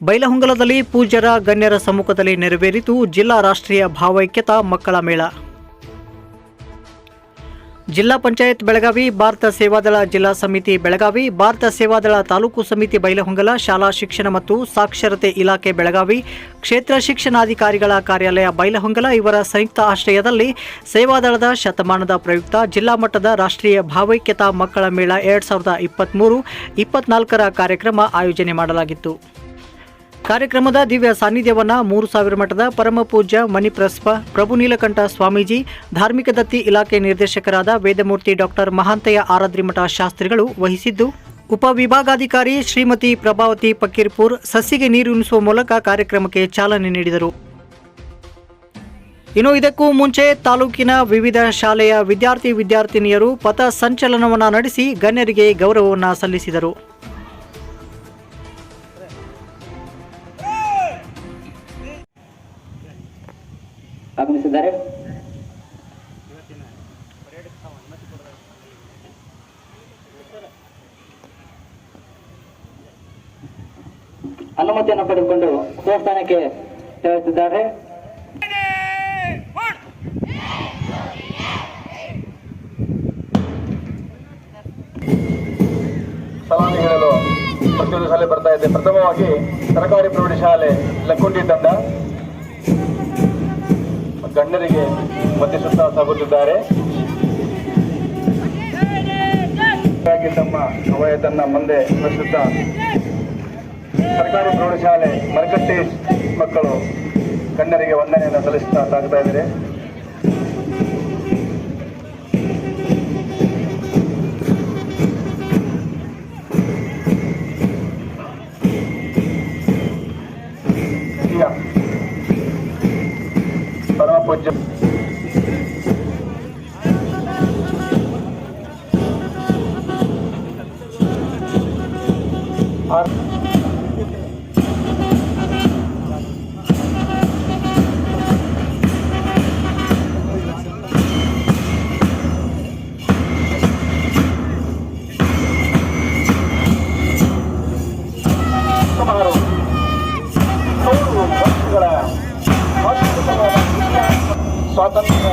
ಬೈಲಹೊಂಗಲದಲ್ಲಿ ಪೂಜ್ಯರ ಗಣ್ಯರ ಸಮ್ಮುಖದಲ್ಲಿ ನೆರವೇರಿತು ಜಿಲ್ಲಾ ರಾಷ್ಟ್ರೀಯ ಭಾವೈಕ್ಯತಾ ಮಕ್ಕಳ ಮೇಳ. ಜಿಲ್ಲಾ ಪಂಚಾಯತ್ ಬೆಳಗಾವಿ, ಭಾರತ ಸೇವಾದಳ ಜಿಲ್ಲಾ ಸಮಿತಿ ಬೆಳಗಾವಿ, ಭಾರತ ಸೇವಾದಳ ತಾಲೂಕು ಸಮಿತಿ ಬೈಲಹೊಂಗಲ, ಶಾಲಾ ಶಿಕ್ಷಣ ಮತ್ತು ಸಾಕ್ಷರತೆ ಇಲಾಖೆ ಬೆಳಗಾವಿ, ಕ್ಷೇತ್ರ ಶಿಕ್ಷಣಾಧಿಕಾರಿಗಳ ಕಾರ್ಯಾಲಯ ಬೈಲಹೊಂಗಲ ಇವರ ಸಂಯುಕ್ತ ಆಶ್ರಯದಲ್ಲಿ ಸೇವಾದಳದ ಶತಮಾನದ ಪ್ರಯುಕ್ತ ಜಿಲ್ಲಾ ಮಟ್ಟದ ರಾಷ್ಟ್ರೀಯ ಭಾವೈಕ್ಯತಾ ಮಕ್ಕಳ ಮೇಳ ಎರಡು ಸಾವಿರದ ಇಪ್ಪತ್ತ್ಮೂರು ಇಪ್ಪತ್ನಾಲ್ಕರ ಕಾರ್ಯಕ್ರಮ ಆಯೋಜನೆ ಮಾಡಲಾಗಿತ್ತು. ಕಾರ್ಯಕ್ರಮದ ದಿವ್ಯ ಸಾನ್ನಿಧ್ಯವನ್ನ ಮೂರು ಸಾವಿರ ಮಠದ ಪರಮ ಪೂಜ್ಯ ಮಣಿಪ್ರಸ್ಪ ಪ್ರಭು ನೀಲಕಂಠ ಸ್ವಾಮೀಜಿ, ಧಾರ್ಮಿಕ ದತ್ತಿ ಇಲಾಖೆ ನಿರ್ದೇಶಕರಾದ ವೇದಮೂರ್ತಿ ಡಾಕ್ಟರ್ ಮಹಾಂತಯ್ಯ ಆರಾದ್ರಿಮಠ ಶಾಸ್ತ್ರಿಗಳು ವಹಿಸಿದ್ದು ಉಪವಿಭಾಗಾಧಿಕಾರಿ ಶ್ರೀಮತಿ ಪ್ರಭಾವತಿ ಪಕ್ಕೀರ್ಪುರ್ ಸಸಿಗೆ ನೀರುಣಿಸುವ ಮೂಲಕ ಕಾರ್ಯಕ್ರಮಕ್ಕೆ ಚಾಲನೆ ನೀಡಿದರು. ಇನ್ನು ಇದಕ್ಕೂ ಮುಂಚೆ ತಾಲೂಕಿನ ವಿವಿಧ ಶಾಲೆಯ ವಿದ್ಯಾರ್ಥಿ ವಿದ್ಯಾರ್ಥಿನಿಯರು ಪಥ ಸಂಚಲನವನ್ನು ನಡೆಸಿ ಗಣ್ಯರಿಗೆ ಗೌರವವನ್ನು ಸಲ್ಲಿಸಿದರು. ಆಗಮಿಸಿದ್ದಾರೆ. ಅನುಮತಿಯನ್ನು ಪಡೆದುಕೊಂಡು ದೇವಸ್ಥಾನಕ್ಕೆ ತೆರಳುತ್ತಿದ್ದಾರೆ. ಸಲಾಮಿ ಹೇಳಲು ಪ್ರತಿಯೊಂದು ಶಾಲೆ ಬರ್ತಾ ಇದೆ. ಪ್ರಥಮವಾಗಿ ಸರ್ಕಾರಿ ಪ್ರೌಢಶಾಲೆ ಲಕ್ಕುಂಡಿ ತಂಡ. ಗಣ್ಯರಿಗೆ ವಂದಿಸುತ್ತಾ ಸಾಗುತ್ತಿದ್ದಾರೆ. ಹಾಗಾಗಿ ತಮ್ಮ ಕವಾಯತನ್ನ ಮುಂದೆ ಪ್ರಸ್ತುತ ಸರ್ಕಾರಿ ಪ್ರೌಢಶಾಲೆ ಮರಕಟ್ಟಿ ಮಕ್ಕಳು ಗಣ್ಯರಿಗೆ ವಂದನೆಯನ್ನು ಸಲ್ಲಿಸುತ್ತಾ ಸಾಗ್ತಾ ಇದ್ದಾರೆ. కొంచెం tomorrow. Total, what's the, what's the, ಸ್ವಾತಂತ್ರ್ಯ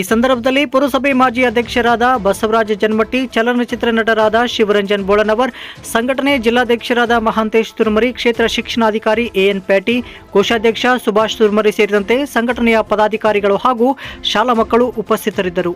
ಈ ಸಂದರ್ಭದಲ್ಲಿ ಪುರಸಭೆ ಮಾಜಿ ಅಧ್ಯಕ್ಷರಾದ ಬಸವರಾಜ ಜನ್ಮಟ್ಟಿ, ಚಲನಚಿತ್ರ ನಟರಾದ ಶಿವರಂಜನ್ ಬೋಳನವರ್, ಸಂಘಟನೆ ಜಿಲ್ಲಾಧ್ಯಕ್ಷರಾದ ಮಹಾಂತೇಶ್ ತುರ್ಮರಿ, ಕ್ಷೇತ್ರ ಶಿಕ್ಷಣಾಧಿಕಾರಿ ಎಎನ್ ಪ್ಯಾಟಿ, ಕೋಶಾಧ್ಯಕ್ಷ ಸುಭಾಷ್ ತುರ್ಮರಿ ಸೇರಿದಂತೆ ಸಂಘಟನೆಯ ಪದಾಧಿಕಾರಿಗಳು ಹಾಗೂ ಶಾಲಾ ಮಕ್ಕಳು ಉಪಸ್ಥಿತರಿದ್ದರು.